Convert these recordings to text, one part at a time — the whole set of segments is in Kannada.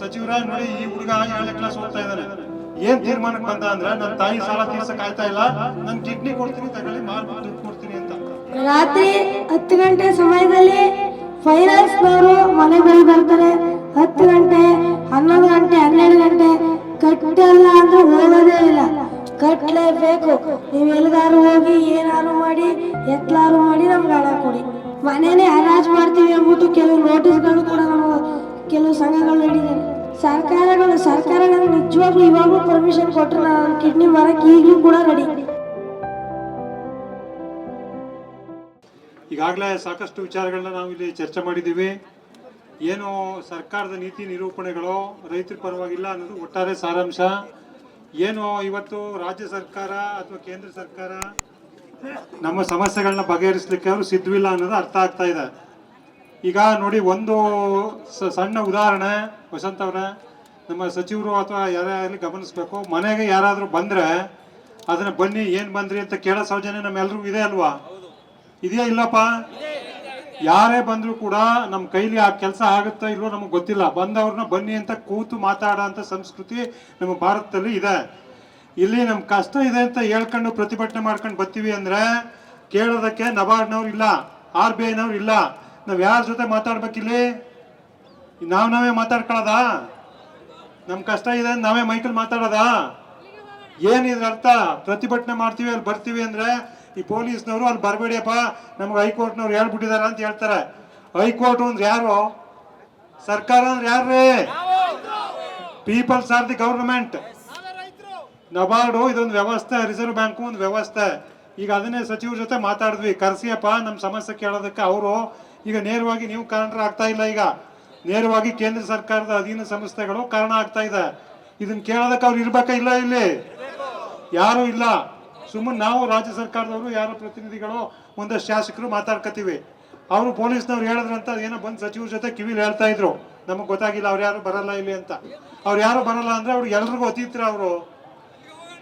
ಸಚಿವರ ನೋಡಿ ಈ ಹುಡುಗ ಏಳನೇ ಕ್ಲಾಸ್ ಓದ್ತಾ ಇದ್ದಾನೆ. ಏನ್ ತೀರ್ಮಾನಕ್ಕೆ ಬಂದ ಅಂದ್ರೆ ನನ್ನ ತಾಯಿ ಸಾಲ ತೀರ್ಸಕ್ ಆಯ್ತಾ ಇಲ್ಲ, ನನ್ ಕಿಡ್ನಿ ಕೊಡ್ತೀನಿ, ತಗೊಳ್ಳಿ ಮಾರ್ಬಿಟ್ಟು ದುಡ್ಡು ಕೊಡ್ತೀನಿ ಅಂತ. ರಾತ್ರಿ ಹತ್ತು ಗಂಟೆ ಸಮಯದಲ್ಲಿ ಫೈನಾನ್ಸ್ನವರು ಮನೆ ಬಳಿ ಬರ್ತಾರೆ. ಹತ್ತು ಗಂಟೆ, ಹನ್ನೊಂದು ಗಂಟೆ, ಹನ್ನೆರಡು ಗಂಟೆ, ಕಟ್ಟಲ್ಲ ಅಂದ್ರೆ ಹೋಗೋದೇ ಇಲ್ಲ. ಕಟ್ಟಲೇಬೇಕು ನೀವು ಎಲ್ಲಿಗಾರು ಹೋಗಿ ಏನಾರು ಮಾಡಿ ಎತ್ಲಾರು ಮಾಡಿ ನಮ್ಗೆ ಹಣ ಕೊಡಿ. ಮನೇನೆ ಹರಾಜು ಮಾಡ್ತೀವಿ ಅಂದ್ಬಿಟ್ಟು ಕೆಲವು ನೋಟಿಸ್ಗಳು ಕೂಡ ನಮ್ಮ ಕೆಲವು ಸಂಘಗಳು ನೀಡಿದ್ದಾರೆ ಸರ್ಕಾರಗಳು ಸರ್ಕಾರಗಳು ನಿಜವಾಗ್ಲೂ ಇವಾಗಲೂ ಪರ್ಮಿಷನ್ ಕೊಟ್ಟರೆ ನಾನು ಕಿಡ್ನಿ ಮರಕ್ಕೆ ಈಗಲೂ ಕೂಡ ರೆಡಿ ಈಗಾಗಲೇ ಸಾಕಷ್ಟು ವಿಚಾರಗಳನ್ನ ನಾವು ಇಲ್ಲಿ ಚರ್ಚೆ ಮಾಡಿದ್ದೀವಿ. ಏನು ಸರ್ಕಾರದ ನೀತಿ ನಿರೂಪಣೆಗಳು ರೈತರ ಪರವಾಗಿಲ್ಲ ಅನ್ನೋದು ಒಟ್ಟಾರೆ ಸಾರಾಂಶ. ಏನು ಇವತ್ತು ರಾಜ್ಯ ಸರ್ಕಾರ ಅಥವಾ ಕೇಂದ್ರ ಸರ್ಕಾರ ನಮ್ಮ ಸಮಸ್ಯೆಗಳನ್ನ ಬಗೆಹರಿಸಲಿಕ್ಕೆ ಅವರು ಸಿದ್ಧವಿಲ್ಲ ಅನ್ನೋದು ಅರ್ಥ ಆಗ್ತಾ ಇದೆ. ಈಗ ನೋಡಿ ಒಂದು ಸಣ್ಣ ಉದಾಹರಣೆ ವಸಂತ ಅವರ ನಮ್ಮ ಸಚಿವರು ಅಥವಾ ಯಾರೇ ಗಮನಿಸ್ಬೇಕು, ಮನೆಗೆ ಯಾರಾದರೂ ಬಂದರೆ ಅದನ್ನು ಬನ್ನಿ, ಏನು ಬಂದ್ರಿ ಅಂತ ಕೇಳೋ ಸೌಜನ್ಯ ನಮ್ಮೆಲ್ಲರಿಗೂ ಇದೆ ಅಲ್ವಾ? ಇದೆಯಾ ಇಲ್ಲಪ್ಪ? ಯಾರೇ ಬಂದರೂ ಕೂಡ ನಮ್ಮ ಕೈಲಿ ಆ ಕೆಲಸ ಆಗುತ್ತೋ ಇಲ್ವೋ ನಮಗೆ ಗೊತ್ತಿಲ್ಲ. ಬಂದವ್ರನ್ನ ಬನ್ನಿ ಅಂತ ಕೂತು ಮಾತಾಡೋ ಸಂಸ್ಕೃತಿ ನಮ್ಮ ಭಾರತದಲ್ಲಿ ಇದೆ. ಇಲ್ಲಿ ನಮ್ಮ ಕಷ್ಟ ಇದೆ ಅಂತ ಹೇಳ್ಕೊಂಡು ಪ್ರತಿಭಟನೆ ಮಾಡ್ಕೊಂಡು ಬರ್ತೀವಿ ಅಂದರೆ ಕೇಳೋದಕ್ಕೆ ನಬಾರ್ಡ್ನವ್ರು ಇಲ್ಲ, ಆರ್ ಬಿ ಐನವ್ರು ಇಲ್ಲ. ನಾವು ಯಾರ ಜೊತೆ ಮಾತಾಡ್ಬೇಕಿಲ್ಲಿ? ನಾವು ನಾವೇ ಮಾತಾಡ್ಕೊಳ್ಳೋದಾ? ನಮ್ಮ ಕಷ್ಟ ಇದೆ, ನಾವೇ ಮೈಕಲ್ ಮಾತಾಡೋದಾ? ಏನಿದ್ರ ಅರ್ಥ? ಪ್ರತಿಭಟನೆ ಮಾಡ್ತೀವಿ, ಅಲ್ಲಿ ಬರ್ತೀವಿ ಅಂದ್ರೆ ಈ ಪೊಲೀಸ್ನವರು ಅಲ್ಲಿ ಬರಬೇಡಿಯಪ್ಪ ನಮ್ಗೆ ಹೈಕೋರ್ಟ್ನವ್ರು ಹೇಳ್ಬಿಟ್ಟಿದ್ದಾರೆ ಅಂತ ಹೇಳ್ತಾರೆ. ಹೈಕೋರ್ಟ್ ಅಂದ್ರೆ ಯಾರು? ಸರ್ಕಾರ ಅಂದ್ರೆ ಯಾರ್ರೀ? Peoples are the government NABARD, ಇದೊಂದು ವ್ಯವಸ್ಥೆ, ರಿಸರ್ವ್ ಬ್ಯಾಂಕು ಒಂದು ವ್ಯವಸ್ಥೆ. ಈಗ ಅದನ್ನೇ ಸಚಿವರ ಜೊತೆ ಮಾತಾಡಿದ್ವಿ. ಕರ್ಸಿಯಪ್ಪ ನಮ್ಮ ಸಮಸ್ಯೆ ಕೇಳೋದಕ್ಕೆ ಅವರು ಈಗ ನೇರವಾಗಿ ನೀವು ಕಾರಣರ ಆಗ್ತಾ ಇಲ್ಲ ಈಗ. ನೇರವಾಗಿ ಕೇಂದ್ರ ಸರ್ಕಾರದ ಅಧೀನ ಸಂಸ್ಥೆಗಳು ಕಾರಣ ಆಗ್ತಾ ಇದೆ. ಇದನ್ನ ಕೇಳೋದಕ್ಕೆ ಅವ್ರು ಇರ್ಬೇಕಾ ಇಲ್ಲ ಇಲ್ಲಿ? ಯಾರು ಇಲ್ಲ. ಸುಮ್ಮನೆ ನಾವು ರಾಜ್ಯ ಸರ್ಕಾರದವರು, ಯಾರ ಪ್ರತಿನಿಧಿಗಳು, ಒಂದಷ್ಟು ಶಾಸಕರು ಮಾತಾಡ್ಕತೀವಿ ಅವರು ಪೊಲೀಸ್ನವ್ರು ಹೇಳಿದ್ರಂತ ಏನೋ ಬಂದು ಸಚಿವರ ಜೊತೆ ಕಿವಿಲಿ ಹೇಳ್ತಾ ಇದ್ರು. ನಮಗೆ ಗೊತ್ತಾಗಿಲ್ಲ ಅವ್ರು ಯಾರು ಬರಲ್ಲ ಇಲ್ಲಿ ಅಂತ. ಅವ್ರು ಯಾರು ಬರಲ್ಲ ಅಂದ್ರೆ ಅವ್ರು ಎಲ್ರಿಗೂ ಅತೀತರ ಅವರು.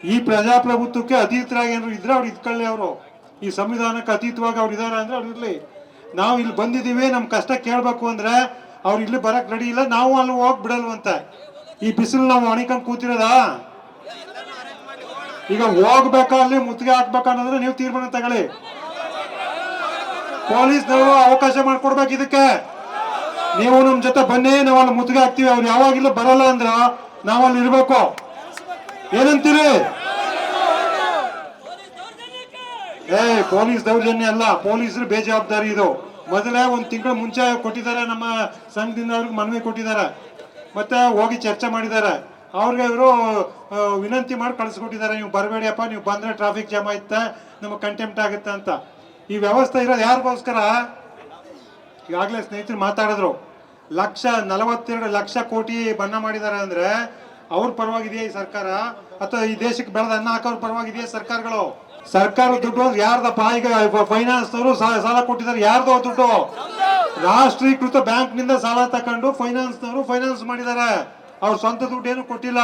ಈ ಪ್ರಜಾಪ್ರಭುತ್ವಕ್ಕೆ ಅತೀತರಾಗಿ ಏನಾದ್ರು ಇದ್ರೆ ಅವ್ರು ಇದ್ಕೊಳ್ಳಿ ಅವರು. ಈ ಸಂವಿಧಾನಕ್ಕೆ ಅತೀತವಾಗಿ ಅವ್ರು ಇದಾರೆ ಅಂದ್ರೆ ಅವ್ರು ಇರ್ಲಿ. ನಾವು ಇಲ್ಲಿ ಬಂದಿದ್ದೀವಿ ನಮ್ಮ ಕಷ್ಟ ಕೇಳಬೇಕು ಅಂದರೆ ಅವ್ರು ಇಲ್ಲಿ ಬರಕ್ಕೆ ರೆಡಿ ಇಲ್ಲ, ನಾವು ಅಲ್ಲಿ ಹೋಗಿ ಬಿಡಲ್ವಂತೆ. ಈ ಬಿಸಿಲು ನಾವು ಒಣಕೊಂಡು ಕೂತಿರೋದಾ? ಈಗ ಹೋಗ್ಬೇಕಾ ಅಲ್ಲಿ, ಮುತ್ತಿಗೆ ಹಾಕ್ಬೇಕಾ ಅನ್ನೋದ್ರೆ ನೀವು ತೀರ್ಮಾನ ತಗೊಳ್ಳಿ. ಪೊಲೀಸ್ನವರು ಅವಕಾಶ ಮಾಡಿಕೊಡ್ಬೇಕು ಇದಕ್ಕೆ. ನೀವು ನಮ್ಮ ಜೊತೆ ಬನ್ನಿ, ನಾವು ಅಲ್ಲಿ ಮುತ್ತಿಗೆ ಹಾಕ್ತೀವಿ. ಅವ್ರು ಯಾವಾಗಿಲ್ಲ ಬರಲ್ಲ ಅಂದ್ರೆ ನಾವು ಅಲ್ಲಿ ಇರ್ಬೇಕು. ಏನಂತೀರಿ ಏ ಪೊಲೀಸ್ ದೌರ್ಜನ್ಯ ಅಲ್ಲ, ಪೊಲೀಸರು ಬೇಜವಾಬ್ದಾರಿ ಇದು. ಮೊದಲೇ ಒಂದು ತಿಂಗಳು ಮುಂಚೆ ಕೊಟ್ಟಿದ್ದಾರೆ, ನಮ್ಮ ಸಂಘದಿಂದ ಅವ್ರಿಗೆ ಮನವಿ ಕೊಟ್ಟಿದ್ದಾರೆ. ಮತ್ತೆ ಹೋಗಿ ಚರ್ಚೆ ಮಾಡಿದ್ದಾರೆ. ಅವ್ರಿಗೆ ಇವರು ವಿನಂತಿ ಮಾಡಿ ಕಳಿಸ್ಕೊಟ್ಟಿದ್ದಾರೆ. ನೀವು ಬರಬೇಡಿಯಪ್ಪ, ನೀವು ಬಂದ್ರೆ ಟ್ರಾಫಿಕ್ ಜಾಮ್ ಆಯ್ತಾ, ನಮಗೆ ಕಂಟೆಂಪ್ಟ್ ಆಗುತ್ತೆ ಅಂತ. ಈ ವ್ಯವಸ್ಥೆ ಇರೋದು ಯಾರಿಗೋಸ್ಕರ? ಈಗಾಗಲೇ ಸ್ನೇಹಿತರು ಮಾತಾಡಿದ್ರು. ಲಕ್ಷ, ನಲವತ್ತೆರಡು ಲಕ್ಷ ಕೋಟಿ ಬಣ್ಣ ಮಾಡಿದ್ದಾರೆ ಅಂದ್ರೆ ಅವ್ರ ಪರವಾಗಿದೆಯಾ ಈ ಸರ್ಕಾರ? ಅಥವಾ ಈ ದೇಶಕ್ಕೆ ಬೆಳೆದ ಅನ್ನ ಹಾಕೋರ್ ಪರವಾಗಿದೆಯಾ ಸರ್ಕಾರಗಳು? ಸರ್ಕಾರ ದುಡ್ಡು ಯಾರ್ದಪ್ಪ? ಈಗ ಫೈನಾನ್ಸ್ನವರು ಸಾಲ ಕೊಟ್ಟಿದ್ದಾರೆ. ಯಾರ್ದು ದುಡ್ಡು? ರಾಷ್ಟ್ರೀಕೃತ ಬ್ಯಾಂಕ್ನಿಂದ ಸಾಲ ತಕೊಂಡು ಫೈನಾನ್ಸ್ ನವರು ಫೈನಾನ್ಸ್ ಮಾಡಿದ್ದಾರೆ. ಅವ್ರ ಸ್ವಂತ ದುಡ್ಡು ಏನು ಕೊಟ್ಟಿಲ್ಲ.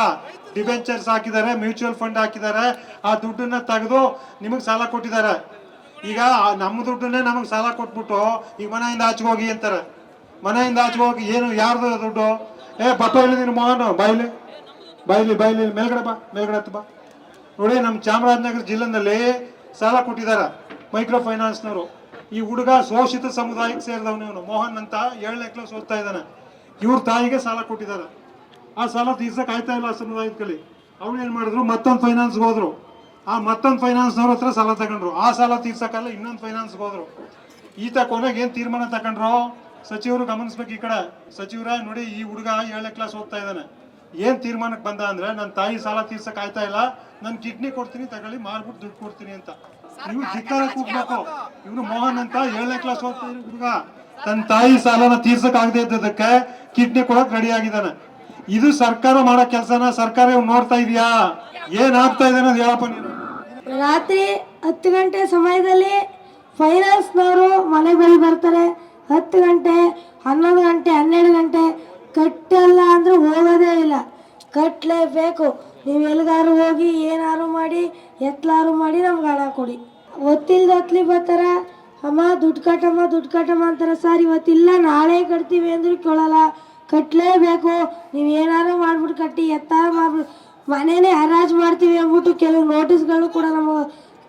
ಡಿಬೆಂಚರ್ಸ್ ಹಾಕಿದ್ದಾರೆ ಮ್ಯೂಚುವಲ್ ಫಂಡ್ ಹಾಕಿದ್ದಾರೆ. ಆ ದುಡ್ಡನ್ನ ತೆಗೆದು ನಿಮಗೆ ಸಾಲ ಕೊಟ್ಟಿದ್ದಾರೆ. ಈಗ ನಮ್ಮ ದುಡ್ಡನ್ನೇ ನಮಗೆ ಸಾಲ ಕೊಟ್ಬಿಟ್ಟು ಈಗ ಮನೆಯಿಂದ ಆಚೆ ಹೋಗಿ ಅಂತಾರೆ. ಮನೆಯಿಂದ ಆಚೆ ಹೋಗಿ ಏನು, ಯಾರ್ದು ದುಡ್ಡು? ಏ, ಬಪ್ಪ ಇಲ್ಲಿ ನೀನು ಮೋಹನ್ ಬಾಯ್ಲಿ ಬಾಯ್ಲಿ ಬಾಯ್ಲಿ ಮೇಲ್ಗಡೆ ಬಾ, ಮೇಲ್ಗಡೆ ಹತ್ತು ಬಾ. ನೋಡಿ, ನಮ್ಮ ಚಾಮರಾಜನಗರ ಜಿಲ್ಲೆನಲ್ಲಿ ಸಾಲ ಕೊಟ್ಟಿದ್ದಾರೆ ಮೈಕ್ರೋ ಫೈನಾನ್ಸ್ನವರು ಈ ಹುಡುಗ ಶೋಷಿತ ಸಮುದಾಯಕ್ಕೆ ಸೇರಿದವನು ಇವನು. ಮೋಹನ್ ಅಂತ ಏಳನೇ ಕ್ಲಾಸ್ ಓದ್ತಾ ಇದ್ದಾನೆ. ಇವ್ರ ತಾಯಿಗೆ ಸಾಲ ಕೊಟ್ಟಿದ್ದಾರೆ. ಆ ಸಾಲ ತೀರ್ಸಕ್ಕೆ ಆಯ್ತಾ ಇಲ್ಲ ಆ ಸಮುದಾಯದ ಕಲಿ ಅವ್ರು ಏನ್ ಮಾಡಿದ್ರು? ಮತ್ತೊಂದು ಫೈನಾನ್ಸ್ಗೆ ಹೋದ್ರು. ಆ ಮತ್ತೊಂದು ಫೈನಾನ್ಸ್ನವ್ರ ಹತ್ರ ಸಾಲ ತಗೊಂಡ್ರು. ಆ ಸಾಲ ತೀರ್ಸಕ್ಕಲ್ಲ ಇನ್ನೊಂದು ಫೈನಾನ್ಸ್ಗೆ ಹೋದ್ರು. ಈತ ಕೊನೆಗೆ ಏನು ತೀರ್ಮಾನ ತಗೊಂಡ್ರು? ಸಚಿವರು ಗಮನಿಸ್ಬೇಕು ಈ ಕಡೆ. ಸಚಿವರ, ನೋಡಿ, ಈ ಹುಡುಗ ಏಳನೇ ಕ್ಲಾಸ್ ಓದ್ತಾ ಇದ್ದಾನೆ. ಏನ್ ತೀರ್ಮಾನಕ್ಕೆ ಬಂದ ಅಂದ್ರೆ ನನ್ನ ತಾಯಿ ಸಾಲ ತೀರ್ಸಕ್ ಆಯ್ತಾ ಇಲ್ಲ ನನ್ನ ಕಿಡ್ನಿ ಕೊಡ್ತೀನಿ ತಗೊಳ್ಳಿ ಮಾರ್ಬಿಟ್ಟು ದುಡ್ಡು ಕೊಡ್ತೀನಿ ಅಂತ. ಇವ್ರು ಧಿಕ್ಕಾರ ಕೂಗ್ಬೇಕು ಇವನು ಮೋಹನ್ ಅಂತ ಏಳನೇ ಕ್ಲಾಸ್ ಓದ್ತಾ ಇರೋ ಹುಡುಗ. ತನ್ನ ತಾಯಿ ಸಾಲನ ತೀರ್ಸಕ್ ಆಗದೆ ಇದ್ದದಕ್ಕೆ ಕಿಡ್ನಿ ಕೊಡಕ್ ರೆಡಿ ಆಗಿದ್ದಾನೆ. ಇದು ಸರ್ಕಾರ ಮಾಡೋ ಕೆಲಸನ ಸರ್ಕಾರ ಇವ್ ನೋಡ್ತಾ ಇದೆಯಾ? ಏನ್ ಆಗ್ತಾ ಇದೆ ಅನ್ನೋದು ಹೇಳಪ್ಪ ನೀನು. ರಾತ್ರಿ ಹತ್ತು ಗಂಟೆ ಸಮಯದಲ್ಲಿ ಫೈನಾನ್ಸ್ನವರು ಮನೆ ಬಳಿ ಬರ್ತಾರೆ. ಹತ್ತು ಗಂಟೆ ಹನ್ನೊಂದು ಗಂಟೆ ಹನ್ನೆರಡು ಗಂಟೆ ಕಟ್ಟಲ್ಲ ಅಂದ್ರೆ ಹೋಗೋದೇ ಇಲ್ಲ. ಕಟ್ಟಲೇಬೇಕು ನೀವು ಎಲ್ಲಿಗಾರು ಹೋಗಿ ಏನಾರು ಮಾಡಿ ಎತ್ಲಾರು ಮಾಡಿ ನಮ್ಗೆ ಹಣ ಕೊಡಿ. ಒತ್ತಿಲ್ದ ಹೊತ್ಲಿ ಬರ್ತಾರ? ಅಮ್ಮ, ದುಡ್ಡು ಕಟ್ಟಮ್ಮ ದುಡ್ಡು ಕಟ್ಟಮ್ಮ ಅಂತಾರೆ. ಸರ್, ಇವತ್ತಿಲ್ಲ, ನಾಳೆ ಕಟ್ತೀವಿ ಅಂದ್ರೆ ಕೇಳಲ್ಲ. ಕಟ್ಟಲೇಬೇಕು ನೀವು ಏನಾರು ಮಾಡ್ಬಿಟ್ಟು ಕಟ್ಟಿ, ಎತ್ತಾರ ಮಾಡ್ಬಿಟ್ಟು ಮನೇನೆ ಹರಾಜು ಮಾಡ್ತೀವಿ ಅಂದ್ಬಿಟ್ಟು ಕೆಲವು ನೋಟಿಸ್ಗಳು ಕೂಡ ನಮ್ಮ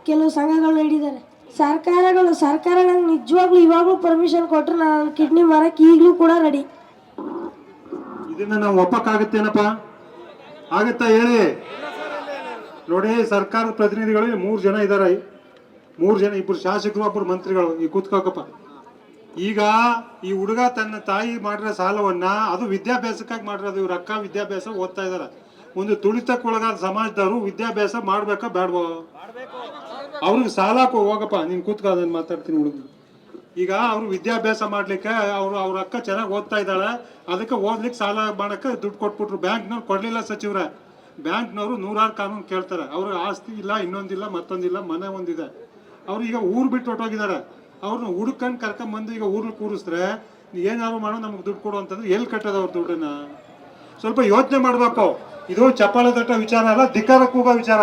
ಕೆಲವು ಸಂಘಗಳು ಹಿಡಿದಾರೆ ಸರ್ಕಾರಗಳು, ಸರ್ಕಾರ ನಂಗೆ ನಿಜವಾಗ್ಲೂ ಇವಾಗಲೂ ಪರ್ಮಿಷನ್ ಕೊಟ್ರು ನಾನು ಕಿಡ್ನಿ ಮಾರಕ್ಕೆ ಈಗಲೂ ಕೂಡ ರೆಡಿ ಇದನ್ನ ನಾವು ಒಪ್ಪಕ್ಕಾಗತ್ತೇನಪ್ಪ? ಆಗತ್ತಾ ಹೇಳಿ? ನೋಡಿ, ಸರ್ಕಾರದ ಪ್ರತಿನಿಧಿಗಳು ಮೂರು ಜನ ಇದ್ದಾರೆ ಮೂರು ಜನ ಇಬ್ಬರು ಶಾಸಕರು ಒಬ್ಬರು ಮಂತ್ರಿಗಳು. ಈ ಕೂತ್ಕೋಕಪ್ಪ. ಈಗ ಈ ಹುಡುಗ ತನ್ನ ತಾಯಿ ಮಾಡಿರೋ ಸಾಲವನ್ನ, ಅದು ವಿದ್ಯಾಭ್ಯಾಸಕ್ಕಾಗಿ ಮಾಡಿರೋದು, ಇವ್ರ ಅಕ್ಕ ವಿದ್ಯಾಭ್ಯಾಸ ಓದ್ತಾ ಇದ್ದಾರೆ ಒಂದು ತುಳಿತಕ್ಕೊಳಗಾದ ಸಮಾಜದವರು ವಿದ್ಯಾಭ್ಯಾಸ ಮಾಡ್ಬೇಕಾ ಬೇಡವೋ ಅವ್ರಿಗೆ ಸಾಲ ಹೋಗಪ್ಪ. ನೀನ್ ಕೂತ್ಕೋ ಅದನ್ನ ಮಾತಾಡ್ತೀನಿ ಹುಡುಗ ಈಗ ಅವರು ವಿದ್ಯಾಭ್ಯಾಸ ಮಾಡ್ಲಿಕ್ಕೆ ಅವರು ಅವ್ರ ಅಕ್ಕ ಚೆನ್ನಾಗಿ ಓದ್ತಾ ಇದ್ದಾಳೆ. ಅದಕ್ಕೆ ಓದ್ಲಿಕ್ಕೆ ಸಾಲ ಮಾಡಕ್ಕೆ ದುಡ್ಡು ಕೊಟ್ಬಿಟ್ರು. ಬ್ಯಾಂಕ್ನವ್ರು ಕೊಡ್ಲಿಲ್ಲ ಸಚಿವರ. ಬ್ಯಾಂಕ್ನವರು ನೂರಾರು ಕಾನೂನು ಕೇಳ್ತಾರೆ. ಅವ್ರ ಆಸ್ತಿ ಇಲ್ಲ, ಇನ್ನೊಂದಿಲ್ಲ, ಮತ್ತೊಂದಿಲ್ಲ, ಮನೆ ಒಂದಿದೆ. ಅವ್ರು ಈಗ ಊರು ಬಿಟ್ಟು ಹೊಟ್ಟೋಗಿದ್ದಾರೆ ಅವ್ರನ್ನ ಹುಡ್ಕಂಡು ಕರ್ಕೊಂಬಂದು ಈಗ ಊರ್ಲಿ ಕೂರಿಸಿದ್ರೆ ಏನಾದ್ರು ಮಾಡೋ ನಮ್ಗೆ ದುಡ್ಡು ಕೊಡು ಅಂತಂದ್ರೆ ಎಲ್ಲಿ ಕಟ್ಟೋದು ಅವ್ರ ದುಡ್ಡನ್ನ? ಸ್ವಲ್ಪ ಯೋಚನೆ ಮಾಡಬೇಕು. ಇದು ಚಪ್ಪಾಳೆ ತಟ್ಟ ವಿಚಾರ ಅಲ್ಲ ಧಿಕ್ಕಾರಕ್ಕೆ ಹೋಗೋ ವಿಚಾರ.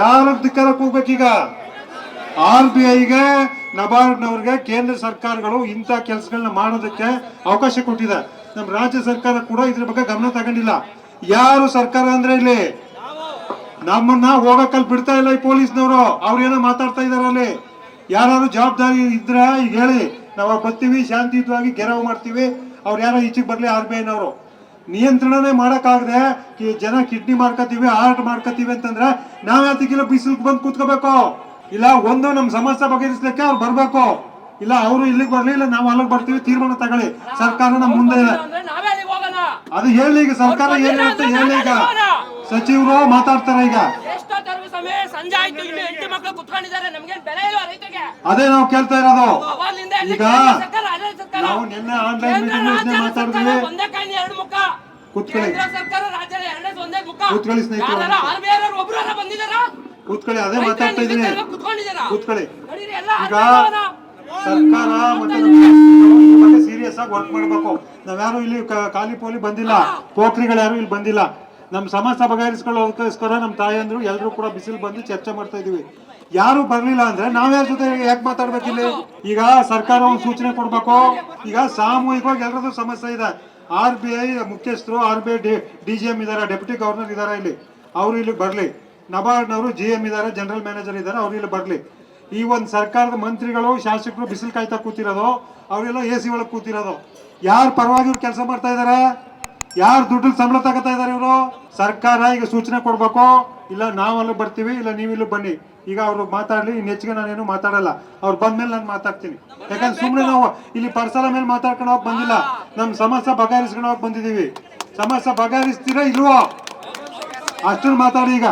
ಯಾರು ಧಿಕ್ಕಾರಕ್ಕೆ ಹೋಗ್ಬೇಕೀಗ ಆರ್ ಬಿ ಐಗೆ ನಬಾರ್ಡ್ನವ್ರಿಗೆ ಕೇಂದ್ರ ಸರ್ಕಾರಗಳು ಇಂಥ ಕೆಲಸಗಳನ್ನ ಮಾಡೋದಕ್ಕೆ ಅವಕಾಶ ಕೊಟ್ಟಿದೆ. ನಮ್ಮ ರಾಜ್ಯ ಸರ್ಕಾರ ಕೂಡ ಇದ್ರ ಬಗ್ಗೆ ಗಮನ ತಗೊಂಡಿಲ್ಲ. ಯಾರು ಸರ್ಕಾರ ಅಂದ್ರೆ ಇಲ್ಲಿ? ನಮ್ಮನ್ನ ಹೋಗಕ್ಕಲ್ಲಿ ಬಿಡ್ತಾ ಇಲ್ಲ ಈ ಪೊಲೀಸ್ನವರು. ಅವ್ರೇನೋ ಮಾತಾಡ್ತಾ ಇದಾರೆ ಅಲ್ಲಿ. ಯಾರು ಜವಾಬ್ದಾರಿ ಇದ್ರೆ ಈಗ ಹೇಳಿ. ನಾವು ಬರ್ತೀವಿ, ಶಾಂತಿಯುತವಾಗಿ ಗೆರವು ಮಾಡ್ತೀವಿ. ಅವ್ರು ಯಾರೋ ಈಚೆಗೆ ಬರಲಿ ಆರ್ ಬಿ ಐನವರು ನಿಯಂತ್ರಣನೇ ಮಾಡೋಕ್ಕಾಗದೆ ಜನ ಕಿಡ್ನಿ ಮಾಡ್ಕೋತೀವಿ ಹಾರ್ಟ್ ಮಾಡ್ಕೋತೀವಿ ಅಂತಂದ್ರೆ ನಾವು ಯಾತಕ್ಕಿಲ್ಲ ಬಿಸಿಲು ಬಂದು ಕೂತ್ಕೋಬೇಕು? ಇಲ್ಲ ಒಂದು ನಮ್ ಸಮಸ್ಯೆ ಬಗೆಹರಿಸ್ಲಿಕ್ಕೆ ಅವ್ರು ಬರ್ಬೇಕು. ಇಲ್ಲ ಅವರು ಇಲ್ಲಿಗೆ ಬರ್ಲಿ ಇಲ್ಲ ನಾವು ಅಲ್ಲಿಗೆ ಬರ್ತೀವಿ ತೀರ್ಮಾನ ತಗೊಳ್ಳಿ. ಸರ್ಕಾರ ನಮ್ಮ ಮುಂದೆ ಇದೆ. ಅದು ಹೇಳಿ ಈಗ ಸರ್ಕಾರ ಏನ್ ಹೇಳುತ್ತೆ ಹೇಳಿ ಈಗ. ಸಚಿವರು ಮಾತಾಡ್ತಾರೆ ಈಗ. ಅದೇ ನಾವು ಕೇಳ್ತಾ ಇರೋದು. ಈಗ. ನಾವು ನಿನ್ನೆ ಆನ್ಲೈನ್ ಮೀಟಿಂಗ್ ಮಾತಾಡಿದ್ವಿ. ಕೂತ್ಕೊಳ್ಳಿ. ಕೂತ್ಕೊಳ್ಳಿ ಸ್ನೇಹಿತರೆ. ಕೂತ್ಕೊಳ್ಳಿ ಅದೇ ಮಾತಾಡ್ತಾ ಇದ್ದೀನಿ. ಕೂತ್ಕೊಳ್ಳಿ. ಈಗ ಸರ್ಕಾರ ಮತ್ತೆ ಬಗ್ಗೆ ಸೀರಿಯಸ್ ಆಗಿ ವರ್ಕ್ ಮಾಡ್ಬೇಕು. ನಾವ್ಯಾರು ಇಲ್ಲಿ ಖಾಲಿ ಪೋಲಿ ಬಂದಿಲ್ಲ. ಪೋಖ್ರಿಗಳು ಯಾರು ಇಲ್ಲಿ ಬಂದಿಲ್ಲ. ನಮ್ಮ ಸಮಸ್ಯೆ ಬಗೆಹರಿಸ್ಕೊಳ್ಳೋದಕ್ಕೋಸ್ಕರ ನಮ್ಮ ತಾಯಂದ್ರು ಎಲ್ಲರೂ ಕೂಡ ಬಿಸಿಲು ಬಂದು ಚರ್ಚೆ ಮಾಡ್ತಾ ಇದೀವಿ ಯಾರು ಬರಲಿಲ್ಲ ಅಂದ್ರೆ ನಾವ್ಯಾರ ಜೊತೆ ಯಾಕೆ ಮಾತಾಡ್ಬೇಕಿಲ್ಲಿ ಈಗ ಸರ್ಕಾರ ಒಂದು ಸೂಚನೆ ಕೊಡ್ಬೇಕು. ಈಗ ಸಾಮೂಹಿಕವಾಗಿ ಎಲ್ಲರದ್ದು ಸಮಸ್ಯೆ ಇದೆ. ಆರ್ ಬಿ ಐ ಮುಖ್ಯಸ್ಥರು R B I D G M ಇದಾರೆ ಡೆಪ್ಯೂಟಿ ಗವರ್ನರ್ ಇದಾರೆ ಇಲ್ಲಿ. ಅವರು ಇಲ್ಲಿ ಬರ್ಲಿ. ನಬಾರ್ಡ್ನವರು ಜಿ ಎಂ ಇದಾರೆ ಜನರಲ್ ಮ್ಯಾನೇಜರ್ ಇದಾರೆ ಅವ್ರು ಇಲ್ಲಿ ಬರ್ಲಿ. ಈ ಒಂದು ಸರ್ಕಾರದ ಮಂತ್ರಿಗಳು, ಶಾಸಕರು ಬಿಸಿಲು ಕಾಯ್ತಾ ಕೂತಿರೋದು, ಅವರೆಲ್ಲ ಎ ಸಿ ಒಳಗೆ ಕೂತಿರೋದು. ಯಾರು ಪರವಾಗಿ ಇವ್ರು ಕೆಲಸ ಮಾಡ್ತಾ ಇದ್ದಾರೆ ಯಾರು ದುಡ್ಡು ಸಂಬಳ ತಗೋತಾ ಇದ್ದಾರೆ ಇವರು? ಸರ್ಕಾರ ಈಗ ಸೂಚನೆ ಕೊಡ್ಬೇಕು. ಇಲ್ಲ ನಾವಲ್ಲೂ ಬರ್ತೀವಿ, ಇಲ್ಲ ನೀವಿಲ್ಲ ಬನ್ನಿ. ಈಗ ಅವರು ಮಾತಾಡಲಿ ಇನ್ನು ಹೆಚ್ಚಿಗೆ ನಾನೇನು ಮಾತಾಡಲ್ಲ. ಅವ್ರು ಬಂದ್ಮೇಲೆ ನಾನು ಮಾತಾಡ್ತೀನಿ. ಯಾಕಂದ್ರೆ ಸುಮ್ಮನೆ ನಾವು ಇಲ್ಲಿ ಪರ್ಸಲ ಮೇಲೆ ಮಾತಾಡ್ಕೊಂಡು ಹೋಗಿ ಬಂದಿಲ್ಲ. ನಮ್ಮ ಸಮಸ್ಯೆ ಬಗೆಹರಿಸ್ಕೊಂಡು ಹೋಗಿ ಬಂದಿದ್ದೀವಿ. ಸಮಸ್ಯೆ ಬಗೆಹರಿಸ್ತೀರಾ ಇಲ್ವೋ? ಅಷ್ಟನ್ನು ಮಾತಾಡಿ ಈಗ.